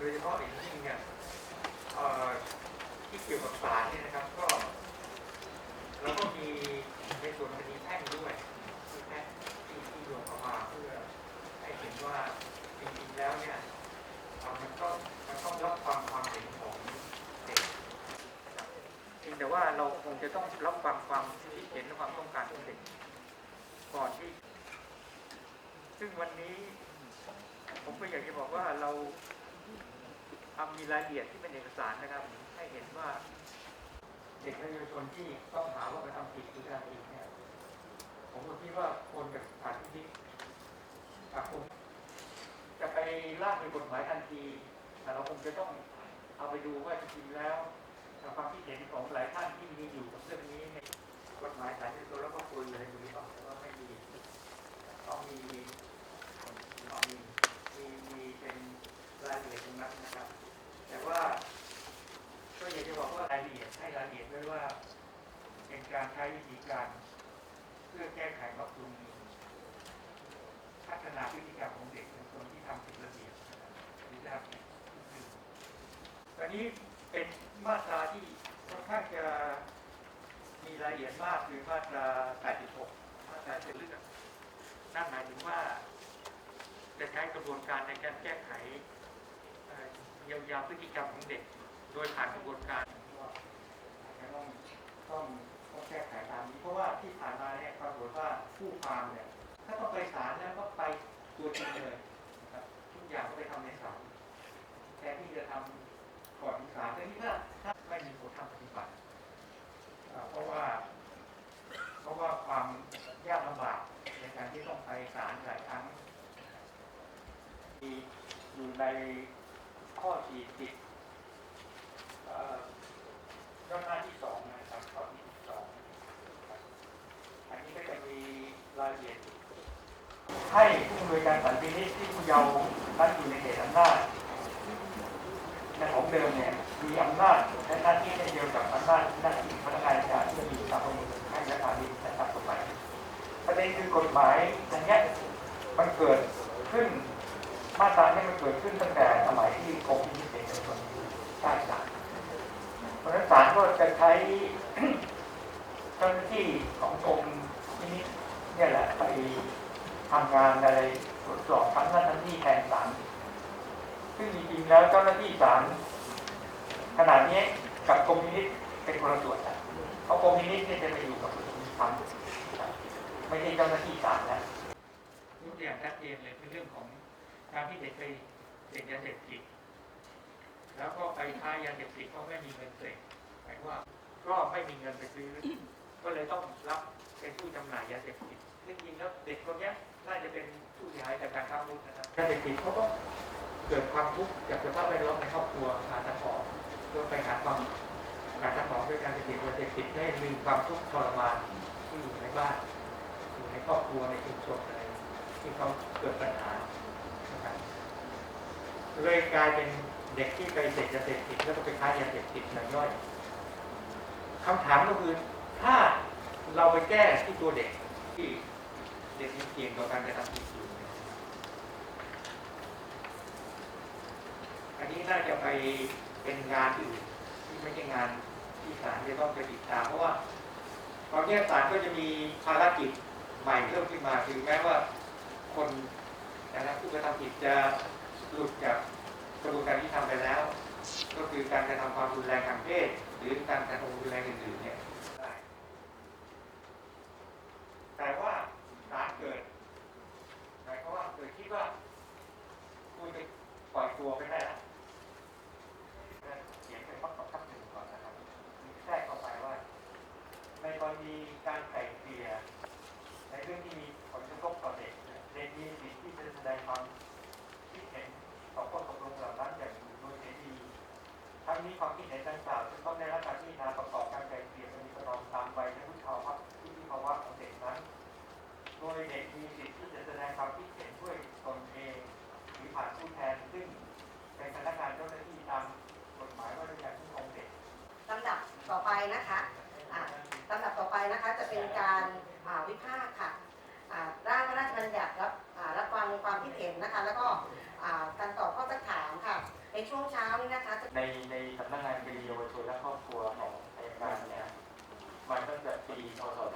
โดยเฉพาะอย่างยิ่งเนี่ยที่เกี่ยวกับศาลเนี่ยนะครับก็เราก็มีในส่วนคดีแพ่งด้วยที่แพ่งที่ที่รวมเข้ามาเพื่อให้เห็นว่าจริงๆแล้วเนี่ยมันก็มันต้องรับฟังความเห็นของเด็กเพียงแต่ว่าเราคงจะต้องรับฟังความคิดเห็นและความต้องการของเด็กก่อนที่ ซึ่งวันนี้ ผมก็อยากจะบอกว่าเรา ทำมีรายละเอียดที่เป็นเอกสารนะครับ ให้เห็นว่าเด็กและเยาวชนที่ต้องหาว่าไปทำผิดหรือกระทำผิดเนี่ยผมก็คิดว่าควรจะผ่านที่กับผมจะไปร่างเป็นกฎหมายทันทีแต่เราคงจะต้องเอาไปดูว่าจริงๆแล้วความคิดเห็นของหลายท่านที่มีอยู่กับเรื่องนี้ในกฎหมายสารที่ตัวแล้วก็คุยเลยอยู่หรือเปล่าแต่ว่าไม่มีต้องมีต้องมีมีมีเป็นรายละเอียดตรงนั้นนะครับ แต่ว่าก็อยากจะบอกว่ารายละเอียดให้รายละเอียดไว้ว่า เป็น การใช้วิธีการ เพื่อแก้ไขปรับปรุงพัฒนาพฤติกรรมของเด็กในคนที่ทำผิดระเบียบนะครับตอนนี้เป็นมาตราที่ค่อนข้างจะมีรายละเอียดมากคือมาตรา 86 มาตราจะเลือกนั่นหมายถึงว่า จะใช้กระบวนการในการแก้ไขเยียวยาพฤติกรรมของเด็ก โดยผ่านกระบวนการว่าอาจจะต้องต้อง ต้องแก้ไขตามนี้เพราะว่าที่ผ่านมาเนี่ยปรากฏว่าผู้ความเนี่ย ถ้าต้องไปศาลแล้วก็ไปตัวจริงเลยนะครับทุกอย่างก็ไปทำในศาลแทนที่จะทำก่อนศาลแต่นี่ถ้าถ้าไม่มีผลทางปฏิบัติเพราะว่า เพราะว่าความยากลำบากในการที่ต้องไปศาลหลายครั้งมีอยู่ในข้อสี่สิบเอ่อย่อหน้าที่สองนะครับข้อที่สองอันนี้ก็จะมีรายละเอียด ให้ผู้อำนวยการสถานพินิที่ผู้เยาว์นั้นอยู่ในเขตอำนาจในของเดิมเนี่ยมีอำนาจและหน้าที่เดียวกับอำนาจหน้าที่พนักงานการที่จะมีตามประมวลให้และตามนี้และตามกฎหมายประเด็นคือกฎหมายอันนี้มันเกิดขึ้นมาตราเนี่ยมันเกิดขึ้นตั้งแต่สมัยที่กรมพินิจเป็นคนใต้ศาลเพราะฉะนั้นศาลก็จะใช้เจ้าหน้าที่ของกรมพินิจเนี่ยแหละไป ทำงานอะไรตรวจสอบทั้งนั้นทั้งที่แทนศาลซึ่งจริงๆแล้วเจ้าหน้าที่ศาลขนาดนี้กับกรมพินิจเป็นคนละส่วนกันเพราะกรมพินิจเนี่ยจะไปอยู่กับกระทรวงยุติธรรมไม่ใช่เจ้าหน้าที่ศาลนะยกตัวอย่างชัดเจนเลยคือเรื่องของการที่เด็กไปเสพยาเสพติดแล้วก็ไปค้ายาเสพติดเพราะไม่มีเงินเสพหมายว่าก็ไม่มีเงินไปซื้อ ก็เลยต้องรับเป็นผู้จำหน่ายยาเสพติด ซึ่งจริงๆแล้วเด็กคนนี้น่าจะเป็นผู้เสียหายจากการค้ามนุษย์นะครับยาเสพติดเขาก็เกิดความทุกข์จากสภาพแวดล้อมในครอบครัวหาทางออกเพื่อไปหาความหาทางออกด้วยการเสพติดยาเสพติดได้ลืมความทุกข์ทรมานที่อยู่ในบ้านอยู่ในครอบครัวในชุมชนอะไรที่เขาเกิดปัญหานะครับเลยกลายเป็นเด็กที่ไปเสพยาเสพติดแล้วก็ไปค้ายาเสพติดรายย่อยคำถามก็คือถ้าเราไปแก้ที่ตัวเด็กที่ เด็กมีเสี่ยงต่อการกระทำผิดอยู่อันนี้น่าจะไปเป็นงานอื่นที่ไม่ใช่งานที่ศาลจะต้องไปติดตามเพราะว่าตอนนี้ศาลก็จะมีภารกิจใหม่เพิ่มขึ้นมาคือแม้ว่าคนนะครับผู้กระทำผิดจะหลุดจากกระบวนการที่ทำไปแล้ว ก็คือการกระทำความรุนแรงทางเพศ หรือการกระทำรุนแรงอื่นๆเนี่ยได้แต่ว่าศาลเกิดหมายความว่าเกิดคิดว่าคุณไปปล่อยตัวไปได้แล้ว เขียนเป็นข้อบังคับหนึ่งก่อนนะครับมีแทรกเข้าไปว่า ในกรณีการไกล่เกลี่ยในเรื่องที่มีผลกระทบต่อเด็กเนี่ยเด็กมีสิทธิ์ที่จะแสดงความคิดเห็นต่อข้อตกลงเหล่านั้นอย่างโดยเสรีทั้งนี้ความคิดเห็นดังกล่าวจะต้องได้รับการพิจารณาประกอบการไกล่เกลี่ยมีประนอมตามวัยและวุฒิภาวะวุฒิภาวะของเด็กนั้น โดยเด็กมีสิทธิ์ที่จะแสดงความคิดเห็นด้วยตนเองหรือผ่านผู้แทนซึ่งเป็นพนักงานเจ้าหน้าที่ตามกฎหมายว่าด้วยก คุ้มครองเด็กลำดับต่อไปนะคะจะเป็นการาวิพากษ์ค่ะร่างพระราชบัญญัติรับรับฟังความคิดเห็นนะคะ แล้วก็การตอบข้อสักถามค่ะ ในช่วงเช้านี้นะคะ ในในสำนักงานคดีเยาวชนและครอบครัวของอัยการเนี่ยมาตั้งแต่ปีพศ2551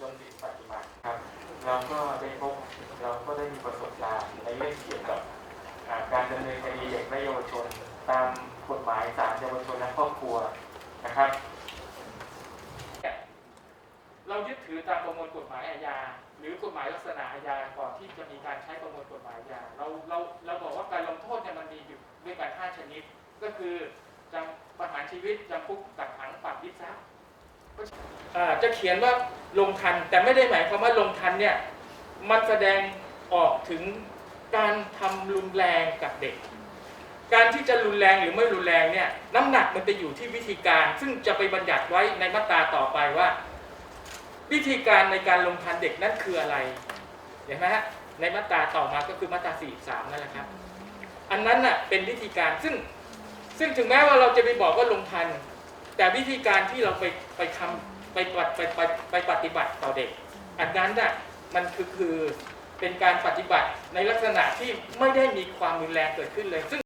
จนถึงปัจจุบันครับเราก็ได้พบเราก็ได้มีประสบการณ์ในเรื่องเกี่ยวกับการดำเนินคดีเด็กและเยาวชน ครอบครัวนะครับ เรายึดถือตามประมวลกฎหมายอาญา หรือกฎหมายลักษณะอาญาก่อนที่จะมีการใช้ประมวลกฎหมายอาญาเราเราเราบอกว่าการลงโทษเนี่ยมันมีอยู่ด้วยกัน5ชนิด ก็คือจำประหารชีวิตจำคุกกักขังปรับยึดทรัพย์จะเขียนว่าลงทันแต่ไม่ได้หมายความว่าลงทันเนี่ยมันแสดงออกถึงการทำรุนแรงกับเด็ก การที่จะรุนแรงหรือไม่รุนแรงเนี่ยน้ำหนักมันจะอยู่ที่วิธีการ ซึ่งจะไปบัญญัติไว้ในมาตราต่อไปว่า วิธีการในการลงทันเด็กนั่นคืออะไรเห็นไหมฮะในมาตราต่อมาก็คือมาตรา43นั่นแหละครับ อันนั้นน่ะเป็นวิธีการซึ่งซึ่งถึงแม้ว่าเราจะไปบอกว่าลงทัน แต่วิธีการที่เราไปไปทำไปปฏิไปไปไปปฏิบัติต่อเด็ก อันนั้นน่ะมันคือคือเป็นการปฏิบัติในลักษณะที่ไม่ได้มีความรุนแรงเกิดขึ้นเลยซึ่ง